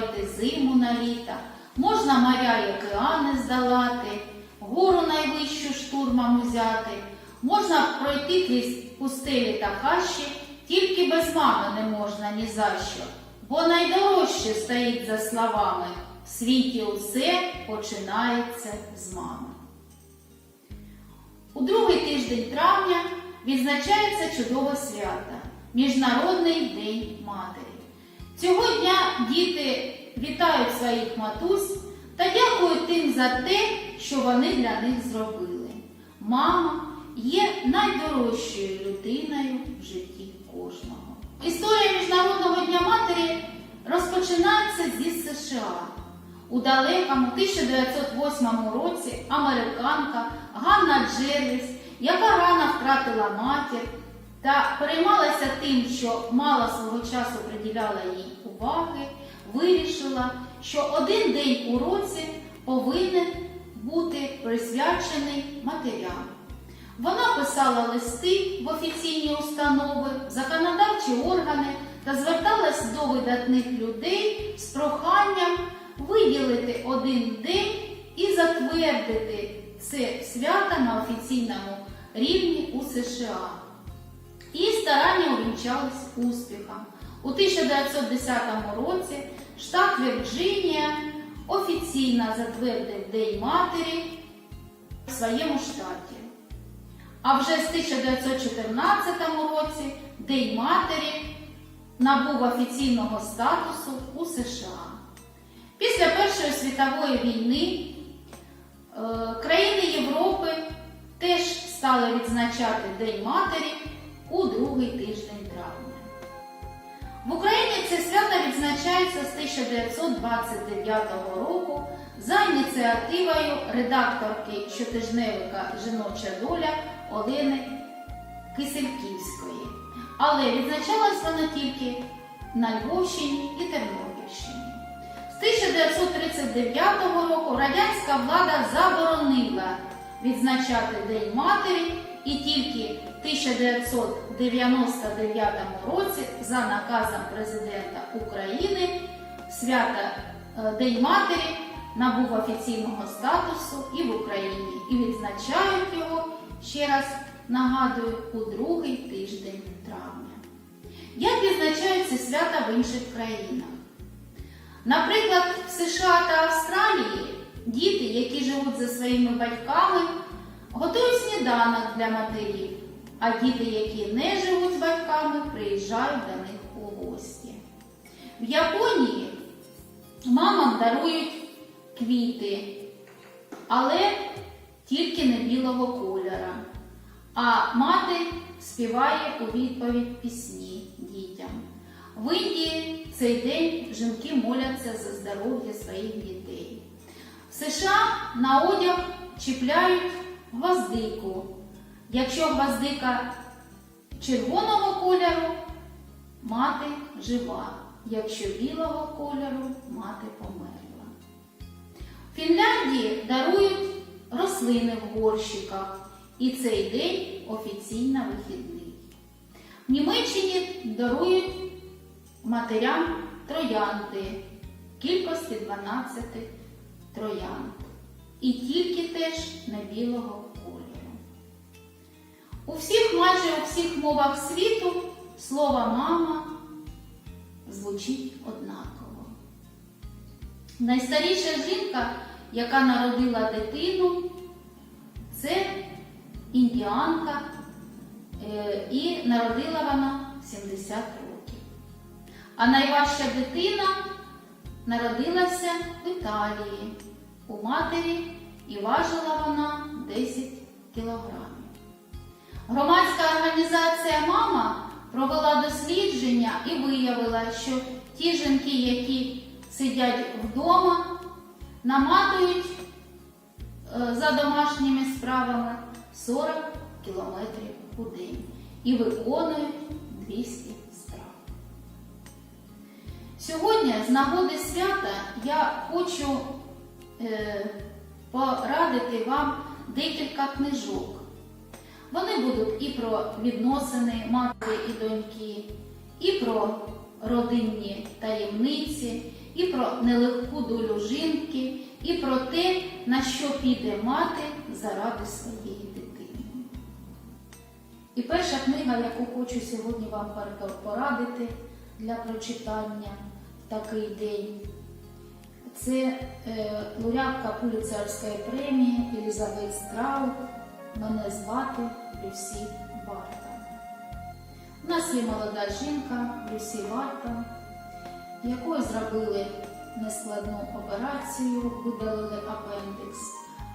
перетворити зиму на літо, можна моря й океани здолати, гору найвищу штурмом узяти, можна пройти крізь пустелі та хащі, тільки без мами не можна ні за що, бо найдорожче стоїть за словами. В світі усе починається з мами. У другий тиждень травня відзначається чудове свято Міжнародний день матері. Цього дня діти вітають своїх матусь та дякують тим за те, що вони для них зробили. Мама є найдорожчою людиною в житті кожного. Історія Міжнародного дня матері розпочинається зі США. У далекому 1908 році американка Ганна Джервіс, яка рано втратила матір та переймалася тим, що мало свого часу приділяла їй уваги, вирішила, що один день у році повинен бути присвячений матерям. Вона писала листи в офіційні установи, законодавчі органи та зверталась до видатних людей з проханням виділити один день і затвердити це свято на офіційному рівні у США. І старання увінчались успіхом. У 1910 році штат Вірджинія офіційно затвердив День матері в своєму штаті. А вже з 1914 році День матері набув офіційного статусу у США. Після Першої світової війни е, країни Європи теж стали відзначати День матері у другий тиждень травня. В Україні це свято відзначається з 1929 року за ініціативою редакторки щотижневика Жіноча доля Олени Кисельківської. Але відзначалась вона тільки на Львовщині і Тернопільщині. З 1939 року радянська влада заборонила відзначати День матері і тільки 1999 році за наказом президента України свята е, День матері набув офіційного статусу і в Україні, і відзначають його, ще раз нагадую, у другий тиждень травня. Як відзначаються свята в інших країнах? Наприклад, в США та Австралії діти, які живуть за своїми батьками, готують сніданок для матерів, а діти, які не живуть з батьками, приїжджають до них у гості. В Японії мамам дарують квіти, але тільки не білого кольора. А мати співає у відповідь пісні дітям. В Індії цей день жінки моляться за здоров'я своїх дітей. В США на одяг чіпляють гвоздику. Якщо гвоздика червоного кольору, мати жива. Якщо білого кольору, мати померла. В Фінляндії дарують рослини в горщиках, і цей день офіційно вихідний. В Німеччині дарують матерям троянди кількості 12 троянд. І тільки теж не білого. У всіх, майже у всіх мовах світу слово мама звучить однаково. Найстаріша жінка, яка народила дитину, це індіанка, е, і народила вона 70 років. А найважча дитина народилася в Італії у матері і важила вона 10 кілограмів. Громадська організація Мама провела дослідження і виявила, що ті жінки, які сидять вдома, наматують е, за домашніми справами 40 кілометрів у день і виконують 200 справ. Сьогодні, з нагоди свята, я хочу е, порадити вам декілька книжок. Вони будуть і про відносини матері і доньки, і про родинні таємниці, і про нелегку долю жінки, і про те, на що піде мати заради своєї дитини. І перша книга, яку хочу сьогодні вам порадити для прочитання в такий день, це е, лауреатка Пуліцерської премії Елізабет Страут. Мене звати Люсі Варта. У нас є молода жінка Люсі Варта, якої зробили нескладну операцію, видалили апендикс,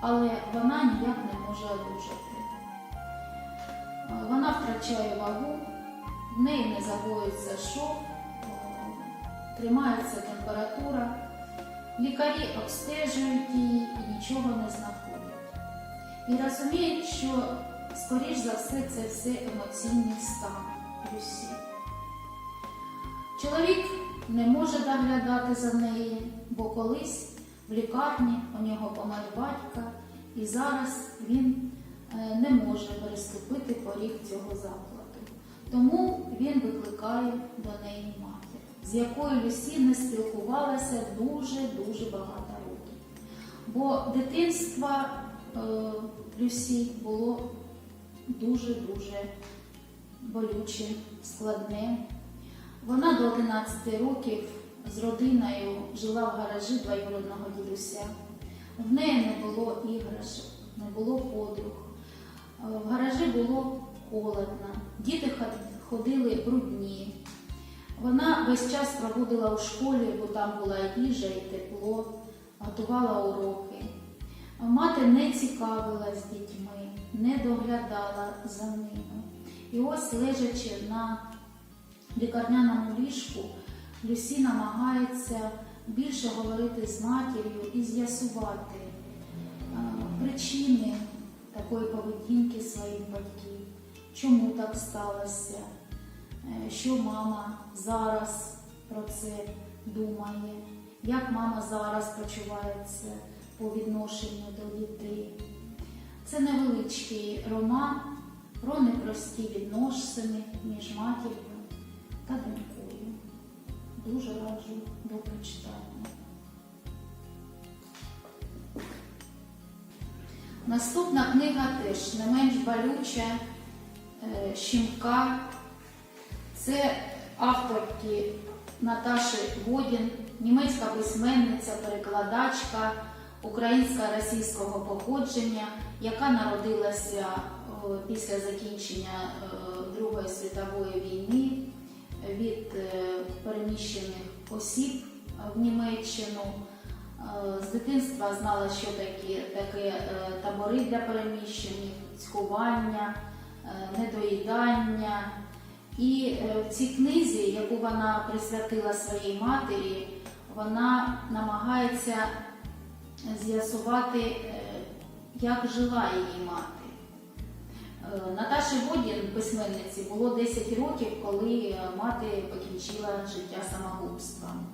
але вона ніяк не може одужати. Вона втрачає вагу, в неї не загоїться шок, е, тримається температура. Лікарі обстежують її і нічого не знаходять. І розуміють, що, скоріш за все, це все емоційний стан Люсі. Чоловік не може доглядати за нею, бо колись в лікарні у нього помер батька, і зараз він е, не може переступити поріг цього закладу. Тому він викликає до неї матір, з якою Люсі не спілкувалася дуже-дуже багато років. Бо дитинство е, Люсі було дуже-дуже болюче, складне. Вона до 11 років з родиною жила в гаражі двоюродного дідуся. В неї не було іграшок, не було подруг. В гаражі було холодно, діти ходили брудні. Вона весь час проводила у школі, бо там була їжа, і тепло, готувала уроки. Мати не цікавилась дітьми, не доглядала за ними. І ось, лежачи на лікарняному ліжку, Люсі намагається більше говорити з матір'ю і з'ясувати е, причини такої поведінки своїх батьків, чому так сталося, е, що мама зараз про це думає, як мама зараз почувається по відношенню до дітей. Це невеличкий роман про непрості відносини між матір'ю та донькою. Дуже раджу до прочитання. Наступна книга теж не менш болюча е, Щімка. Це авторки Наташі Годін, німецька письменниця, перекладачка українсько-російського походження, яка народилася е, після закінчення е, Другої світової війни від е, переміщених осіб в Німеччину. З дитинства знала, що такі, таке е, табори для переміщених, цькування, недоїдання. І в цій книзі, яку вона присвятила своїй матері, вона намагається з'ясувати, як жила її мати. Е, Наташі Водін, письменниці, було 10 років, коли мати покінчила життя самогубством.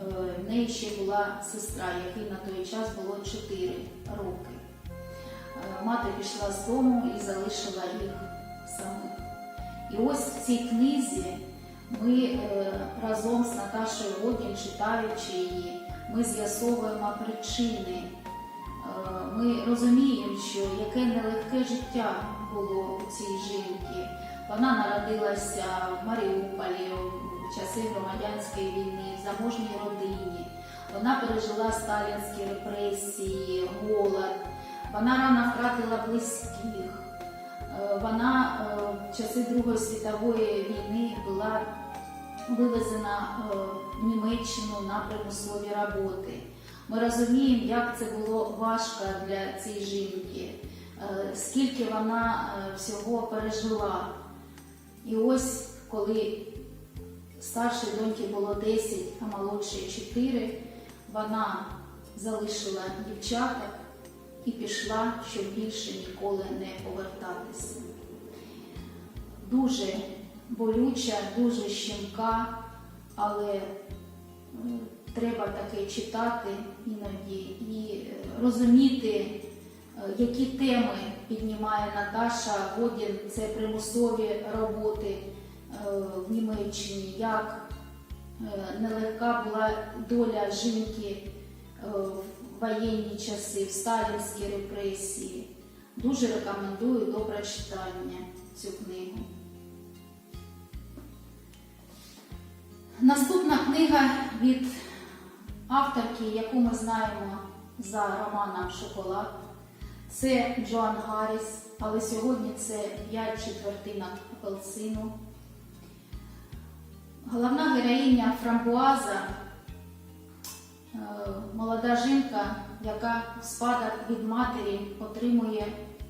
Е, В неї ще була сестра, якій на той час було 4 роки. Е, Мати пішла з дому і залишила їх самих. І ось в цій книзі ми разом з Наташою Водін, читаючи її, ми з'ясовуємо причини. Ми розуміємо, що яке нелегке життя було у цій жінки. Вона народилася в Маріуполі в часи громадянської війни, в заможній родині. Вона пережила сталінські репресії, голод. Вона рано втратила близьких. Е, Вона е, в часи Другої світової війни була вивезена е, в Німеччину на примусові роботи. Ми розуміємо, як це було важко для цієї жінки, е, скільки вона е, всього пережила. І ось коли старшій доньки було 10, а молодшій 4, вона залишила дівчаток і пішла, щоб більше ніколи не повертатися. Дуже болюча, дуже щемка, але треба таке читати іноді і е, розуміти, е, які теми піднімає Наташа Годін, це примусові роботи е, в Німеччині, як нелегка була доля жінки в воєнні часи, в сталінські репресії. Дуже рекомендую до прочитання цю книгу. Наступна книга від авторки, яку ми знаємо за романом Шоколад. Це Джоан Гарріс, але сьогодні це 5 четвертинок апельсину. Головна героїня Фрамбуаза, е, молода жінка, яка в спадок від матері отримує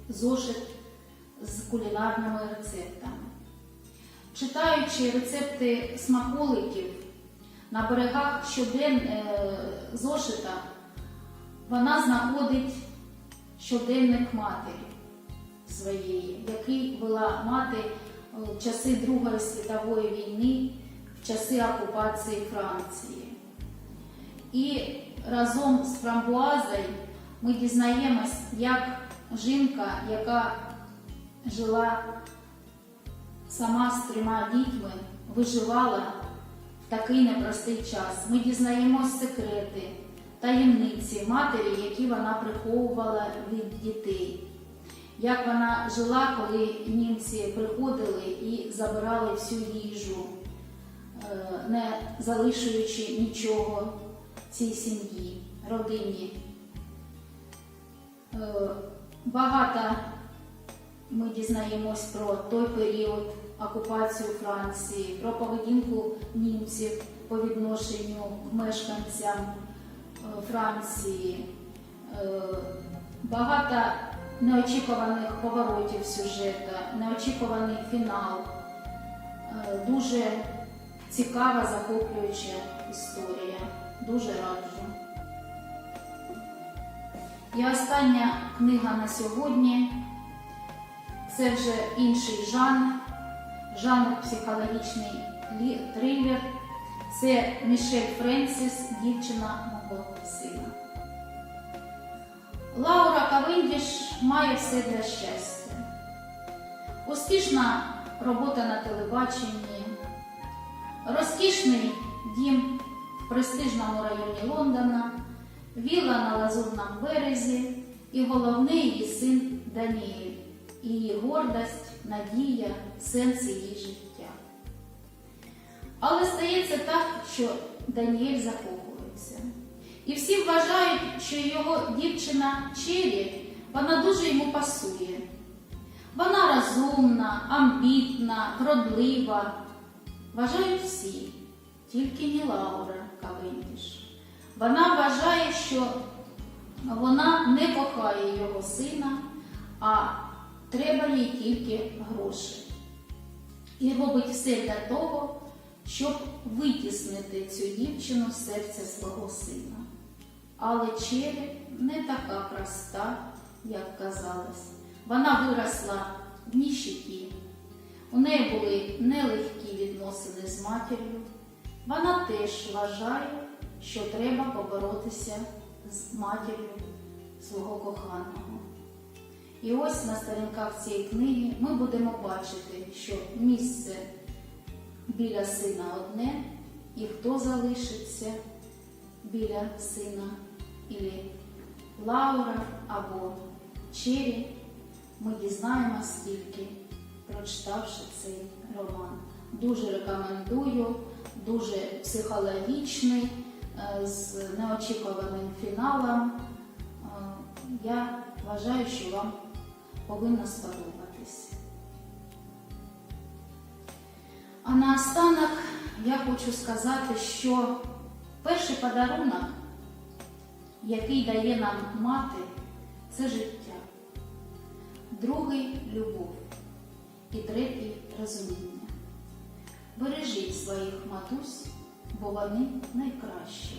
зошит з кулінарними рецептами. Читаючи рецепти смаколиків на берегах щоден е, зошита, вона знаходить щоденник матері своєї, який вела мати в часи Другої світової війни, в часи окупації Франції. І разом з Фрамбуазою ми дізнаємось, як жінка, яка жила сама з трьома дітьми, виживала такий непростий час. Ми дізнаємось секрети, таємниці матері, які вона приховувала від дітей. Як вона жила, коли німці приходили і забирали всю їжу, е, не залишуючи нічого цій сім'ї, родині. Е, Багато ми дізнаємось про той період окупацію Франції, про поведінку німців по відношенню мешканцям е, Франції. Е, Багато неочікуваних поворотів сюжету, неочікуваний фінал. Е, Дуже цікава, захоплююча історія. Дуже раджу. І остання книга на сьогодні це вже інший жанр, жанр психологічний трилер. Це Мішель Френсіс, дівчина мого сина. Лаура Кавендіш має все для щастя. Успішна робота на телебаченні, розкішний дім в престижному районі Лондона, вілла на Лазурному березі і головний її син Даніель, її гордость, надія, сенс її життя. Але стається так, що Даніель захоплюється. І всі вважають, що його дівчина Чері, вона дуже йому пасує. Вона розумна, амбітна, вродлива. Вважають всі, тільки не Лаура Кавендіш. Вона вважає, що вона не кохає його сина, а треба їй тільки гроші. І робить все для того, щоб витіснити цю дівчину з серця свого сина. Але Чері не така проста, як казалось. Вона виросла в ніщиті. У неї були нелегкі відносини з матір'ю. Вона теж вважає, що треба поборотися з матір'ю свого коханого. І ось на сторінках цієї книги ми будемо бачити, що місце біля сина одне, і хто залишиться біля сина, ілі Лаура або Чері, ми дізнаємось тільки, прочитавши цей роман. Дуже рекомендую, дуже психологічний, е, з неочікуваним фіналом. Е, Я вважаю, що вам повинно сподобатись. А наостанок я хочу сказати, що перший подарунок, який дає нам мати, це життя. Другий любов і третій розуміння. Бережіть своїх матусь, бо вони найкращі.